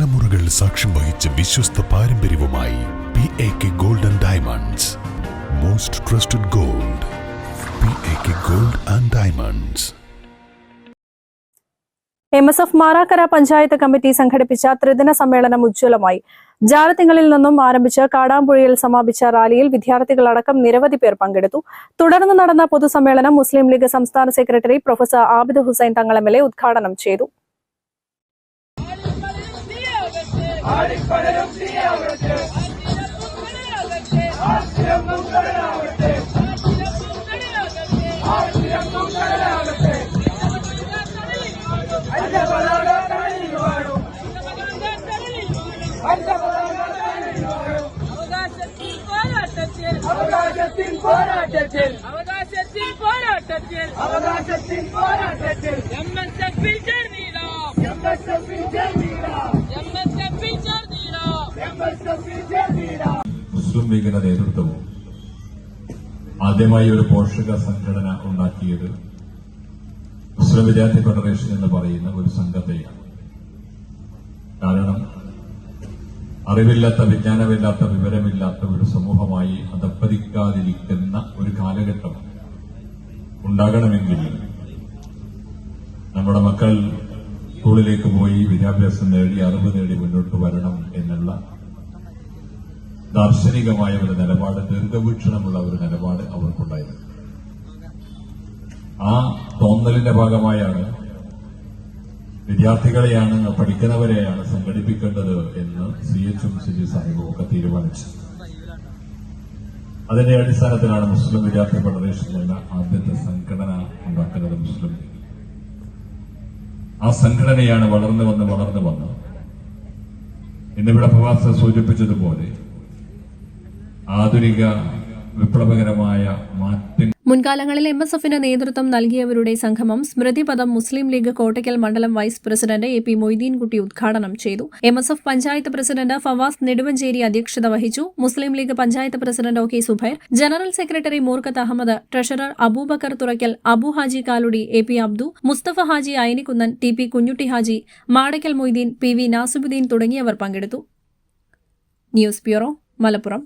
തലമുറകൾ സാക്ഷ്യം വഹിച്ച വിശ്വസ്ത പാരമ്പര്യവുമായി P A K gold and diamonds most trusted gold P A K gold and diamonds M S F Marakkara panchayat committee സംഘടിപ്പിച്ച ത്രിദിന സമ്മേളനം ഉജ്ജ്വലമായി. ജാലത്തിങ്ങളിൽ നിന്നും ആരംഭിച്ച് കാടാമ്പുഴയിൽ സമാപിച്ച റാലിയിൽ വിദ്യാർത്ഥികളടക്കം നിരവധി പേർ പങ്കെടുത്തു. തുടർന്ന് നടന്ന പൊതുസമ്മേളനം മുസ്ലിം ലീഗ് സംസ്ഥാന secretary professor Abid Hussain Thangal M L A ഉദ്ഘാടനം ചെയ്തു അവകാശത്തിൻ പോരാട്ടത്തിൽ അവകാശത്തിൻ പോരാട്ടത്തിൽ അവകാശത്തിൻ പോരാട്ടത്തിൽ അവകാശത്തിൻ പോരാട്ടത്തിൽ മുസ്ലിം ലീഗിന്റെ നേതൃത്വവും ആദ്യമായി ഒരു പോഷക സംഘടന ഉണ്ടാക്കിയത് മുസ്ലിം വിദ്യാർത്ഥി ഫെഡറേഷൻ എന്ന് പറയുന്ന ഒരു സംഘത്തെയാണ് കാരണം അറിവില്ലാത്ത വിജ്ഞാനമില്ലാത്ത വിവരമില്ലാത്ത ഒരു സമൂഹമായി അധപ്പതിക്കാതിരിക്കുന്ന ഒരു കാലഘട്ടം ഉണ്ടാകണമെങ്കിൽ നമ്മുടെ മക്കൾ സ്കൂളിലേക്ക് പോയി വിദ്യാഭ്യാസം നേടി അറിവ് നേടി മുന്നോട്ട് വരണം എന്നുള്ള ദാർശനികമായ ഒരു നിലപാട് ദീർഘവീക്ഷണമുള്ള ഒരു നിലപാട് അവർക്കുണ്ടായിരുന്നു. ആ തോന്നലിന്റെ ഭാഗമായാണ് വിദ്യാർത്ഥികളെയാണ് പഠിക്കുന്നവരെയാണ് സംഘടിപ്പിക്കേണ്ടത് എന്ന് സി എച്ചും സിജി സാഹിബും ഒക്കെ തീരുമാനിച്ചു. അതിന്റെ അടിസ്ഥാനത്തിലാണ് മുസ്ലിം വിദ്യാർത്ഥി ഫെഡറേഷൻ എന്ന ആദ്യത്തെ സംഘടന ഉണ്ടാക്കുന്നത് മുസ്ലിം ആ സംഘടനയാണ് വളർന്നു വന്ന് വളർന്നു വന്ന് ഇന്നിവിടെ പ്രവാസ സൂചിപ്പിച്ചതുപോലെ ആധുനിക വിപ്ലവകരമായ മാറ്റം. മുൻകാലങ്ങളിൽ എം എസ് എഫിന് നേതൃത്വം നൽകിയവരുടെ സംഗമം സ്മൃതിപദം മുസ്ലിം ലീഗ് കോട്ടയ്ക്കൽ മണ്ഡലം vice president A P Moideenkutty ഉദ്ഘാടനം ചെയ്തു. M S F panchayat president Fawas Neduvancheri അധ്യക്ഷത വഹിച്ചു. Muslim League panchayat president O K Zubair general secretary Moorkath Ahmed treasurer Aboobacker Thurakkal Abu Haji Kaludi A P Abdu Mustafa Haji Ayanikkunnan T P Kunhutty Haji Madakkal Moideen P V Nasibuddin തുടങ്ങിയവർ പങ്കെടുത്തു. News bureau Malappuram.